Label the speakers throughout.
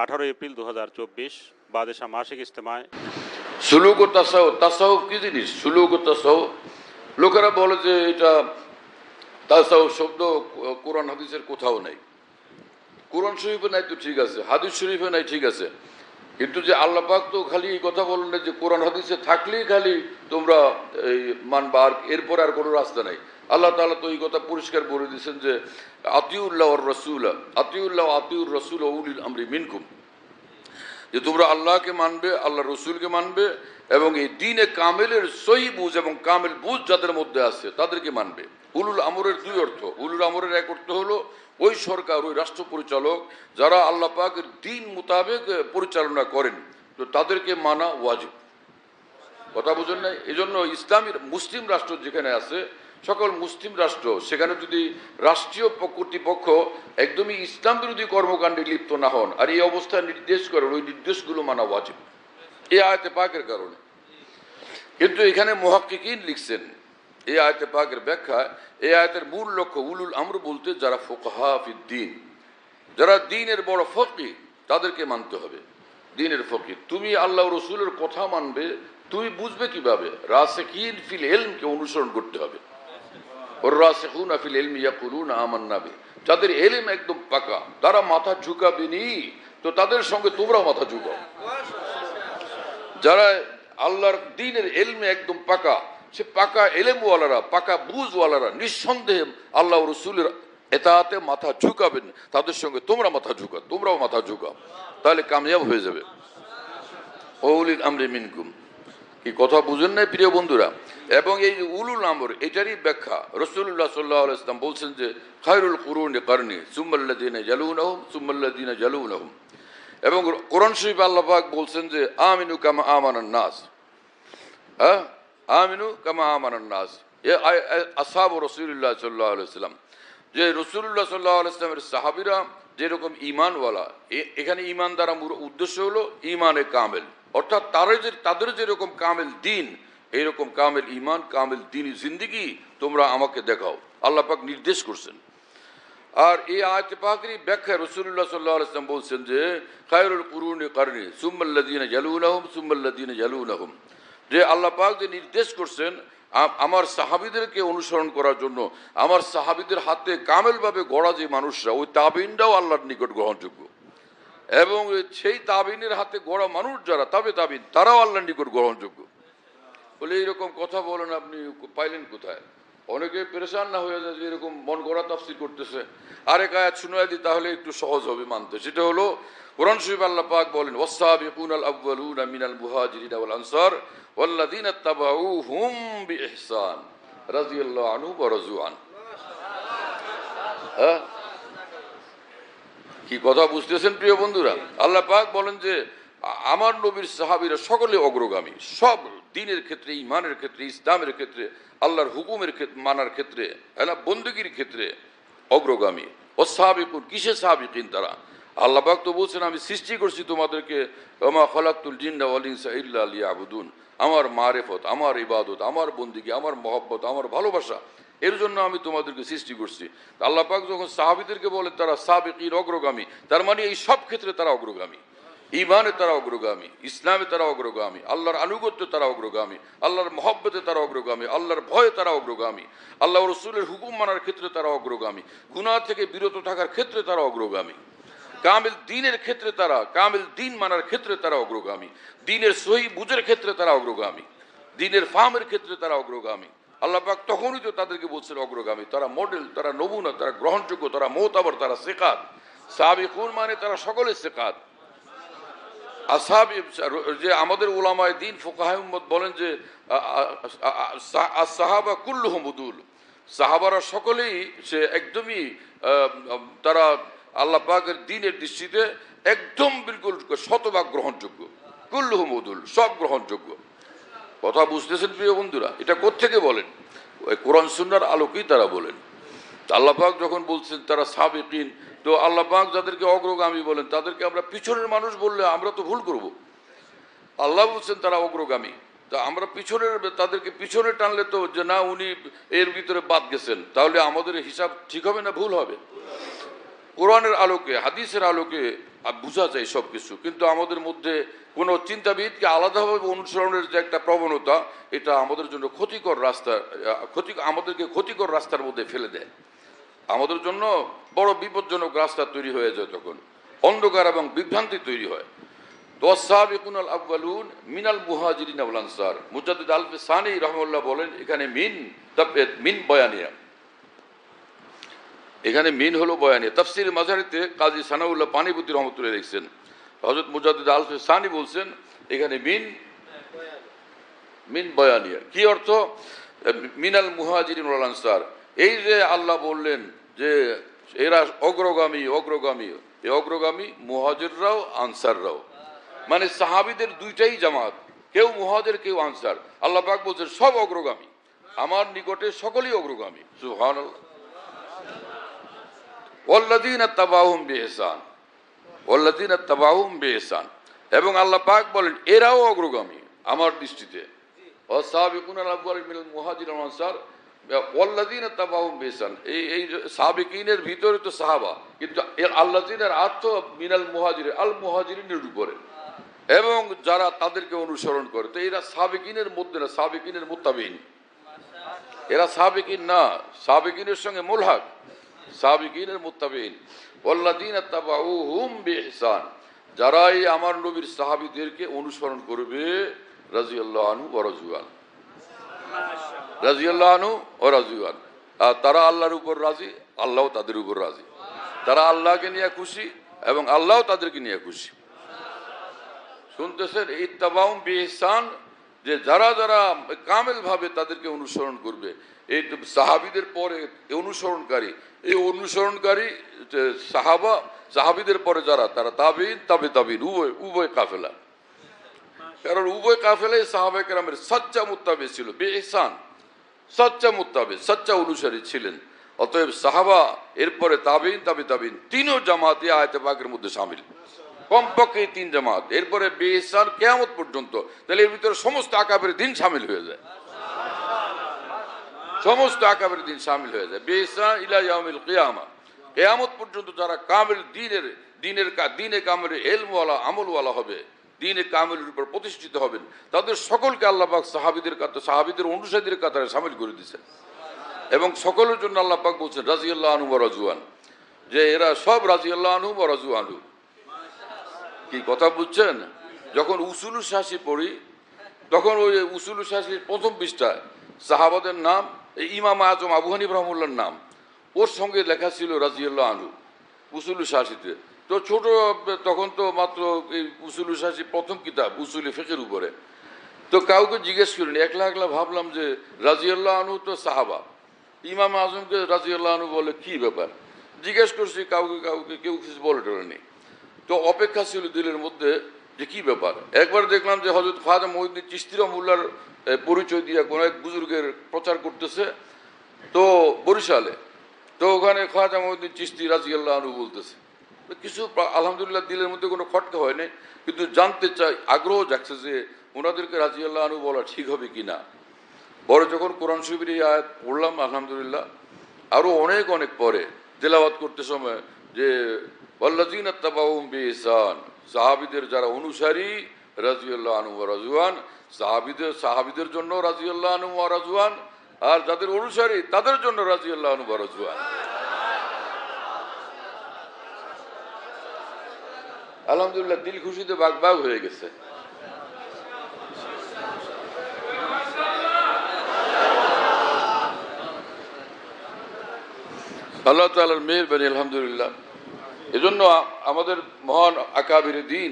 Speaker 1: আঠারো এপ্রিল দু হাজার চব্বিশ, বাদেশা মাসিক ইজতেমায়।
Speaker 2: সুলুক ও তাসাহ তাসাহ কি জিনিস? সুলুক ও তাসাহ লোকেরা বলে যে এটা তাসাহ শব্দ, কোরআন হাদিসের কোথাও নাই। কোরআন শরীফে নাই তো ঠিক আছে, হাদিস শরীফে নাই ঠিক আছে। কিন্তু যে আল্লাহ পাক তো খালি এই কথা বলেন না যে কোরআন হাদিসে থাকলেই খালি তোমরা এই মানবা, আর এরপর আর কোনো রাস্তা নাই। আল্লাহ তাআলা তো এই কথা পরিষ্কার বলে দিয়েছেন যে, আতিউল্লাহ রসুল, আতিউল্লাহ আতিউর রসুল উলিল আমরি মিনকুম। যে তোমরা আল্লাহকে মানবে আল্লাহ রসুলকে মানবে, এবং এই দিনে কামেলের সহি বুঝ এবং কামেল বুঝ যাদের মধ্যে আছে, তাদেরকে মানবে। উলুল আমরের দুই অর্থ। উলুল আমরের এক অর্থ হলো, ওই সরকার, ওই রাষ্ট্র পরিচালক, যারা আল্লাহ পাকের দিন মোতাবেক পরিচালনা করেন, তো তাদেরকে মানা ওয়াজিব। কথা বুঝেন না এই জন্য ইসলামী মুসলিম রাষ্ট্র যেখানে আছে সকল মুসলিম রাষ্ট্র, সেখানে যদি রাষ্ট্রীয় কর্তৃপক্ষ একদমই ইসলাম বিরোধী কর্মকাণ্ডে লিপ্ত না হন, আর এই অবস্থা নির্দেশ করেন, ওই নির্দেশগুলো মানা ওয়াজিব। এই আয়তে পাকের কারণে। কিন্তু এখানে মহাক্কিকিন লিখছেন, এই আয়তে পাকের ব্যাখ্যা, এই আয়তের মূল লক্ষ্য উলুল আমর বলতে, যারা ফোকাহা দিন, যারা দিনের বড় ফকি, তাদেরকে মানতে হবে। দিনের ফকির তুমি আল্লাহ রসুলের কথা মানবে, তুমি বুঝবে কীভাবে? রাসেকিন ফিল এলমকে অনুসরণ করতে হবে। যাদের এলেম একদম পাকা, তারা মাথা ঝুঁকাবেনি তো তাদের সঙ্গে তোমরাও মাথা ঝুঁকাও। যারা আল্লাহর দিনের এলমে একদম পাকা, সে পাকা এলেমওয়ালারা, পাকা বুঝওয়ালারা, নিঃসন্দেহে আল্লাহ রসুলের এতাতে মাথা ঝুঁকাবেন। তাদের সঙ্গে তোমরা মাথা ঝুঁকাও, তোমরাও মাথা ঝুঁকাও। তাহলে কামিয়াব হয়ে যাবে। ওলিল আমরে মিনকুম। কি কথা বুঝেন নাই প্রিয় বন্ধুরা? এবং এই উলুল আমর, এটারই ব্যাখ্যা রসুল্লাহ সাল্লাহ ইসলাম বলছেন যে, খায়রুল কুরুন কারণে সুম্মাল্লাদিনে জালুন আহম সুম্মাল্লাদিনে জালুন আহম এবং কোরআন শরীফ আল্লাহ পাক বলছেন যে, আমিনু কামা আমানান নাস। হ্যাঁ? আমিনু কামা আমানান নাস। এ আসাব রসুল্লাহ সাল্লাহ আলাইসাল্লাম যে রসুল্লাহ সাল্লাহ আলাইসলামের সাহাবিরা যেরকম ইমানওয়ালা এখানে ইমান দ্বারা উদ্দেশ্য হলো ইমানে কামেল। অর্থাৎ তারা যে তাদের যেরকম কামেল দিন, এইরকম কামেল ইমান কামেল দিন জিন্দিগি, তোমরা আমাকে দেখাও। আল্লাহ পাক নির্দেশ করছেন। আর এই আয়তে পাকেরই ব্যাখ্যা রসুল্লাহ সাল্লাহ বলছেন যে, খায়রুল কুরুনি কারণে সুম্মাল্লাদিন জালুন আহম সুম্মাল্লাদিন জালুন আহম যে আল্লাহ পাক যে নির্দেশ করছেন আমার সাহাবিদেরকে অনুসরণ করার জন্য, আমার সাহাবিদের হাতে কামেলভাবে গড়া যে মানুষরা, ওই তাবিনটাও আল্লাহর নিকট গ্রহণযোগ্য। এবং সেই তাবিনের হাতে গড়া মানুষ যারা, তবে তাবিন, তারাও আল্লাহ নিকট গ্রহণযোগ্য। বলে এইরকম কথা বলেন আপনি, পাইলেন কোথায়? অনেকে পেরেশান না হয়ে যায় যে এরকম মন গড়া তাফসির করতেছে। আরেক আয়াত শুনে দিই, তাহলে একটু সহজ হবে মানতে। সেটা হলো, কোরআন শরীফ আল্লাহ পাক বলেন ওয়াসাবিকুন আল আউয়ালুন মিনাল মুহাজিরিন ওয়াল আনসার ওয়াল্লাযিনা তাবাউহুম বিইহসান রাদিয়াল্লাহু আনহু ওয়া রাযু আন হ্যাঁ? কি কথা বুঝতেছেন প্রিয় বন্ধুরা? আল্লাহ পাক বলেন যে, আমার নবীর সাহাবিরা সকলে অগ্রগামী। সব দিনের ক্ষেত্রে ইমানের ক্ষেত্রে, ইসলামের ক্ষেত্রে, আল্লাহর হুকুমের ক্ষেত্রে, মানার ক্ষেত্রে হ্যাঁ না? বন্দুকির ক্ষেত্রে অগ্রগামী। ও সাহাবিকুন কিসে সাহাবিকিন তারা? আল্লাহ পাক তো বলছেন, আমি সৃষ্টি করছি তোমাদেরকে আমা খলাকুল জিন্না ওয়ালিনসা ইল্লা আলিয়া আবুদুন আমার মারেফত, আমার ইবাদত, আমার বন্দিগি, আমার মহব্বত, আমার ভালোবাসা এর জন্য আমি তোমাদেরকে সৃষ্টি করছি। আল্লাহ পাক যখন সাহাবিদেরকে বলে, তারা সাবেকির অগ্রগামী তার মানে এই সব ক্ষেত্রে তারা অগ্রগামী। ইমানে তারা অগ্রগামী, ইসলামে তারা অগ্রগামী, আল্লাহর আনুগত্যে তারা অগ্রগামী, আল্লাহর মহব্বতে তারা অগ্রগামী, আল্লাহর ভয়ে তারা অগ্রগামী আল্লাহ রসুলের হুকুম মানার ক্ষেত্রে তারা অগ্রগামী, গুনাহ থেকে বিরত থাকার ক্ষেত্রে তারা অগ্রগামী, কামিল দিনের ক্ষেত্রে তারা, কামিল দিন মানার ক্ষেত্রে তারা অগ্রগামী, দিনের সহি বুঝের ক্ষেত্রে তারা অগ্রগামী, দিনের ফার্মের ক্ষেত্রে তারা অগ্রগামী। আল্লাহ পাক তখনই তো তাদেরকে বলছেন অগ্রগামী, তারা মডেল তারা নমুনা, তারা গ্রহণযোগ্য, তারা মোতাবর, তারা শেখাত সাবিকুন মানে তারা সকলে শেখাত যে আমাদের ওলামায় দিন ফোকাহমদ বলেন যে সাহাবা কুল্লুহমদুল সাহাবারা সকলেই, সে একদমই তারা আল্লাহ পাকের দিনের দৃষ্টিতে একদম বিলকুল শতভাগ গ্রহণযোগ্য। কুল্লুহমদুল সব গ্রহণযোগ্য। কথা বুঝতেছেন প্রিয় বন্ধুরা, এটা কোত্থেকে বলেন? ওই কোরআন সুন্নার আলোকেই তারা বলেন। আল্লাহ যখন বলছেন তারা সাবেকিন তো আল্লাহ পাক যাদেরকে অগ্রগামী বলেন, তাদেরকে আমরা পিছনের মানুষ বললে আমরা তো ভুল করব। আল্লাহ বলছেন তারা অগ্রগামী। তা আমরা পিছনের, তাদেরকে পিছনে টানলে তো যে না, উনি এর ভিতরে বাদ গেছেন। তাহলে আমাদের হিসাব ঠিক হবে না, ভুল হবে? কোরআনের আলোকে, হাদিসের আলোকে বোঝা যায় সব কিছু কিন্তু আমাদের মধ্যে কোনো চিন্তাবিদকে আলাদাভাবে অনুসরণের যে একটা প্রবণতা, এটা আমাদের জন্য ক্ষতিকর রাস্তা, ক্ষতি, আমাদেরকে ক্ষতিকর রাস্তার মধ্যে ফেলে দেয়। আমাদের জন্য বড় বিপজ্জনক রাস্তা তৈরি হয়ে যায় তখন। অন্ধকার এবং বিভ্রান্তি তৈরি হয়। দোয়াসাবিকুন আল আব্বালুন মিনাল মুহাজিরিন আল আনসার। মুজাদ্দিদ আলফে সানি রহমুল্লাহ বলেন, এখানে মিন মিন বয়ানিয়া। এখানে মিন হলো বয়ানিয়া তাফসির মাঝারিতে কাজী সানাউল্লাহ পানিপতি রহমতুল্লাহ লিখছেন। হজরত মুজাদ্দিদ আলফে সানি বলছেন, এখানে মিন মিন বয়ানিয়া কি অর্থ? মিনাল মুহাজিরিন আনসার। এই যে আল্লাহ বললেন যে এরা অগ্রগামী অগ্রগামী এই অগ্রগামী মুহাজিররাও, আনসাররাও। মানে সাহাবিদের দুইটাই জামাত, কেউ মুহাজির, কেউ আনসার। আল্লাহ পাক বলছেন, সব অগ্রগামী। আমার নিকটে সকলেই অগ্রগামী। সুবহানাল্লাহ। ওয়াল্লাযীনা তাবাহুম বিইহসান, ওয়াল্লাযীনা তাবাহুম বিইহসান। এবং আল্লাহ পাক বলেন, এরাও অগ্রগামী আমার দৃষ্টিতে। আল-আব্বাল মিনাল মুহাজির আনসার। ওয়াল্লাযীনা তাবাহুম বিইহসান, এই এই যে সাবিকিনের ভিতরে তো সাহাবা, কিন্তু এর আল্লাযীনার অর্থ মিনাল মুহাজির আল মুহাজিরিনের উপরে। এবং যারা তাদেরকে অনুসরণ করে, তো এরা সাবেকিনের মধ্যে না, সাবেকিনের মুত্তাবিন এরা সাবেকিন না, সাবেকিনের সঙ্গে মুলহাক। সাবিকিনের মুত্তাবিন ওয়াল্লাযীনা তাবাউহুম বিইহসান। যারা আমার নবীর সাহাবীদেরকে অনুসরণ করবে রাদিয়াল্লাহু আনহু ওয়া রাজওয়ান রাদিয়াল্লাহু আনহু ওয়া রাজওয়ান আর তারা আল্লাহর উপর রাজি, আল্লাহও তাদের উপর রাজি। তারা আল্লাহকে নিয়ে খুশি এবং আল্লাহও তাদেরকে নিয়ে খুশি। শুনতেছেন ইত্তাবাউম বিহসান যে যারা যারা কামেল ভাবে তাদেরকে অনুসরণ করবে, এই সাহাবিদের পরে অনুসরণকারী, এই অনুসরণকারী সাহাবা, সাহাবিদের পরে যারা, তারা তাবিন, তাবে, তাবিন, উভয় উভয় কাফেলা। কারণ উভয় কাফেলাই সাহাবা কেরামের সচ্চা মুত্তাবে ছিল বেহসান সচ্চা মুত্তাবে, সচ্চা অনুসারী ছিলেন। অতএব সাহাবা, এরপরে তাবিন, তাবে, তাবিন, তিনও জামাতে আয়তে পাকের মধ্যে সামিল। কমপক্ষে তিন জামাত, এরপরে বেহসান কেয়ামত পর্যন্ত। তাহলে এর ভিতরে সমস্ত আকাবের দিন সামিল হয়ে যায়। সমস্ত আকাবের দিন সামিল হয়ে যায়। বেহসান ইলা ইয়াউমিল কিয়ামা। কেয়ামত পর্যন্ত যারা কামেল দিনের দিনের কা- দিনে কামের এলমওয়ালা, আমলওয়ালা হবে, দিনে কামেলের উপর প্রতিষ্ঠিত হবেন, তাদের সকলকে আল্লাপাক সাহাবিদের কাতে, সাহাবিদের অনুসারীদের কাতারে সামিল করে দিয়েছেন এবং সকলের জন্য আল্লাহ পাক বলছেন, রাজিয়াল্লাহ আনু রাজুয়ান। যে এরা সব রাজিয়াল্লাহ আনু রাজু আনু কি কথা বুঝছেন? যখন উসুলু শাসি পড়ি, তখন ওই উসুলু শাসির প্রথম পৃষ্ঠায় সাহাবাদের নাম, এই ইমাম আজম আবু হানিফ নাম, ওর সঙ্গে লেখা ছিল রাজিউল্লাহ আনু উসুলু শাসিতে। তো ছোট, তখন তো মাত্র এই উসুলু শাসি প্রথম কিতাব, উসুলি ফেকের উপরে। তো কাউকে জিজ্ঞেস করিনি, একলা একলা ভাবলাম যে রাজিউল্লাহ আনু তো সাহাবা। ইমাম আজমকে রাজিউল্লাহ আনু বলে, কি ব্যাপার? জিজ্ঞেস করছি, কাউকে কাউকে কেউ কিছু বলে টলেনি তো অপেক্ষা ছিল দিলের মধ্যে যে কি ব্যাপার? একবার দেখলাম যে হজরত খাজা মহিউদ্দিন চিস্তি রহমুল্লার এ, পরিচয় দিয়ে কোনো এক বুজুর্গের প্রচার করতেছে তো বরিশালে। তো ওখানে খাজা মহিউদ্দিন চিস্তি রাজিয়াল্লাহ আনু বলতেছে কিছু আলহামদুলিল্লাহ দিলের মধ্যে কোনো খটকা হয়নি কিন্তু জানতে চাই আগ্রহ যাচ্ছে যে ওনাদেরকে রাজিয়াল্লাহ আনু বলা ঠিক হবে কি না? পরে যখন কোরআন শরীফের এই আয়াত পড়লাম আলহামদুলিল্লাহ আরও অনেক অনেক পরে তেলাওয়াত করতে সময় যে সাহাবীদের যারা অনুসারী, রাদিয়াল্লাহু আনহু ওয়া রাজওয়ান সাহাবীদের সাহাবীদের জন্য রাদিয়াল্লাহু আনহু ওয়া রাজওয়ান আর যাদের অনুসারী, তাদের জন্য রাদিয়াল্লাহু আনহু ওয়া রাজওয়ান আলহামদুলিল্লাহ, দিল খুশিতে বাঘ বাগ হয়ে গেছে। আল্লাহ তালার মেহরবানি, আলহামদুলিল্লাহ। এজন্য আমাদের মহান আকাবির দিন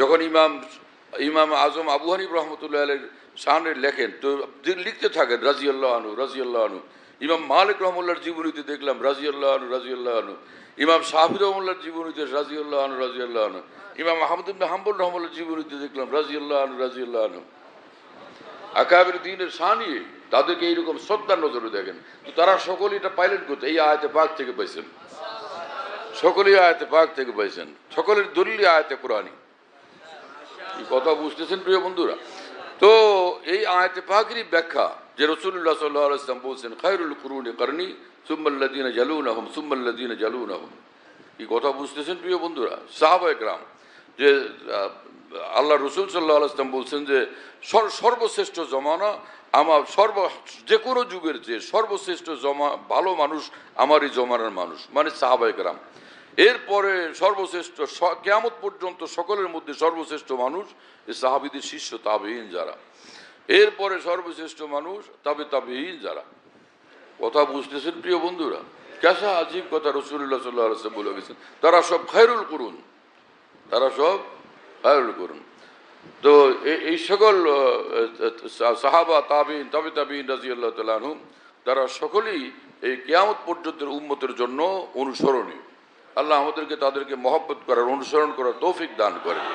Speaker 2: যখন ইমাম ইমাম আজম আবু হানিফ রহমতুল্লাহ আলের লেখেন, তো লিখতে থাকেন, রাজিয়াল্লাহ আনু রাজিয়াল্লাহ আনু ইমাম মালিক রহমুল্লার জীবনীতে দেখলাম, রাজিয়াল্লাহ আনু রাজিয়াল্লাহ আনু ইমাম শাহিদ রহমুল্লার জীবনীতে রাজিয়াল্লাহ আনু রাজিয়াল্লাহ আনু ইমাম আহমদ ইবনে হাম্বুল রহমুল্লার জীবনীতে দেখলাম, রাজিয়াল্লাহ আনু রাজিয়াল্লাহ আনু আকাবের দিনের সানিয়ে তাদেরকে এইরকম শ্রদ্ধার নজরে দেখেন। তো তারা সকলে এটা পাইলেন করতে, এই আয়তে পাক থেকে পাইছেন। সকলেই আয়তে পাক থেকে পাইছেন। সকলের দলিল আয়তে কোরআনী এই কথা বুঝতেছেন প্রিয় বন্ধুরা? তো এই আয়তে পাকেরই ব্যাখ্যা যে রসুল্লাহ সাল্লাহ ইসলাম বলছেন, খায়রুল কুরুনি করনি সুম্মাল্লাদিন জালুন আহম সুম্মাল্লাদিন জালুন আহম কি কথা বুঝতেছেন প্রিয় বন্ধুরা? সাহাবা একরাম যে আল্লাহ রসুল সাল্লাহ আলাইসলাম বলছেন যে, সর- সর্বশ্রেষ্ঠ জমানা আমার, সর্ব, যে কোনো যুগের যে সর্বশ্রেষ্ঠ জমা, ভালো মানুষ আমারই জমানার মানুষ। মানে সাহাবা একরাম এরপরে সর্বশ্রেষ্ঠ কেয়ামত পর্যন্ত সকলের মধ্যে সর্বশ্রেষ্ঠ মানুষ সাহাবিদের শিষ্য তাবেইন যারা। এরপরে সর্বশ্রেষ্ঠ মানুষ তবে তাবেইন যারা। কথা বুঝতেছেন প্রিয় বন্ধুরা? কেসা আজীব কথা রসুল্লাহ সাল্লাহ বলে গেছেন, তারা সব খায়রুল করুন। তারা সব খায়রুল করুন। তো এই সকল সাহাবা তাবিন তবে তাবিন রাজি আল্লাহ তালুম তারা সকলেই এই কেয়ামত পর্যন্তের উন্মতের জন্য অনুসরণীয়। আল্লাহ আমাদেরকে তাদেরকে মহব্বত করার অনুসরণ করার তৌফিক দান করেন